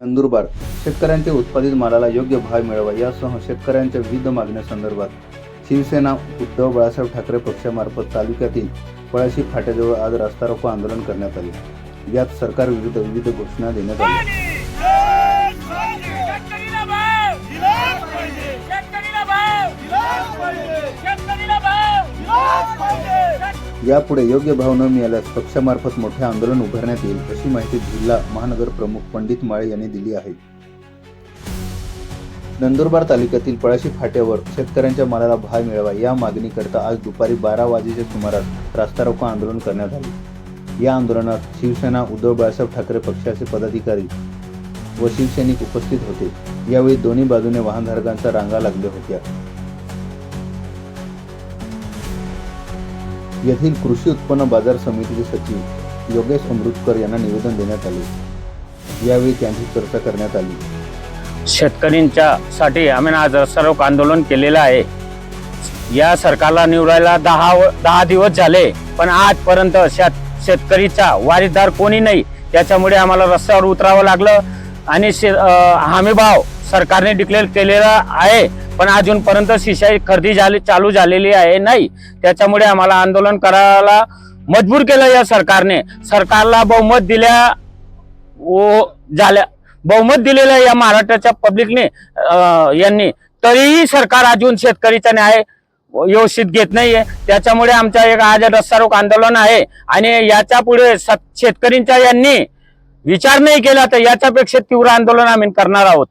नंदुरबार शेतकऱ्यांच्या उत्पादित मालाला योग्य भाव मिळावा यासह शेतकऱ्यांच्या विविध मागण्यासंदर्भात शिवसेना उद्धव बाळासाहेब ठाकरे पक्षामार्फत तालुक्यातील पळाशी फाट्याजवळ आज रास्ता रोको आंदोलन करण्यात आले. यात सरकार विरुद्ध विविध घोषणा देण्यात आल्या. यापुढे योग्य भाव न मिळाल्यास पक्षामार्फत मोठे आंदोलन उभारण्यात येईल अशी माहिती जिल्हा महानगर प्रमुख पंडित माळे यांनी दिली आहे. नंदुरबार तालुक्यातील पळाशी फाट्यावर शेतकऱ्यांच्या मालाला भाव मिळावा या मागणीकरता आज दुपारी बारा वाजेच्या सुमारास रास्ता रोको आंदोलन करण्यात आले. या आंदोलनात शिवसेना उद्धव बाळासाहेब ठाकरे पक्षाचे पदाधिकारी व शिवसैनिक उपस्थित होते. यावेळी दोन्ही बाजूने वाहनधारकांच्या रांगा लागल्या होत्या. येथील कृषी उत्पन्न बाजार समितीचे सचिव योगेश अमृतकर यांना निवेदन देण्यात आले. यावेळी त्यांची चर्चा करण्यात आली. शेतकऱ्यांच्या साठी आम्ही आज रस्तारोक आंदोलन केलेलं आहे. या सरकारला निवडायला दहा व- दहा दिवस झाले पण आजपर्यंत शेत शेतकरीचा वारीदार कोणी नाही त्याच्यामुळे आम्हाला रस्त्यावर उतरावं लागलं आणि शे हमीभाव सरकारने डिक्लेअर केलेला आहे. पण अजूनपर्यंत शिशाई खरेदी झाली चालू झालेली आहे नाही. त्याच्यामुळे आम्हाला आंदोलन करायला मजबूर केलं या सरकारने. सरकारला बहुमत दिल्या व झाल्या. बहुमत दिलेलं आहे या महाराष्ट्राच्या पब्लिकने यांनी. तरीही सरकार अजून शेतकरीचा न्याय व्यवस्थित घेत नाहीये. त्याच्यामुळे आमच्या एक आज रस्ता आंदोलन आहे. आणि याच्यापुढे शेतकरींच्या यांनी विचार नाही केला तर याच्यापेक्षा तीव्र आंदोलन आम्ही करणार आहोत.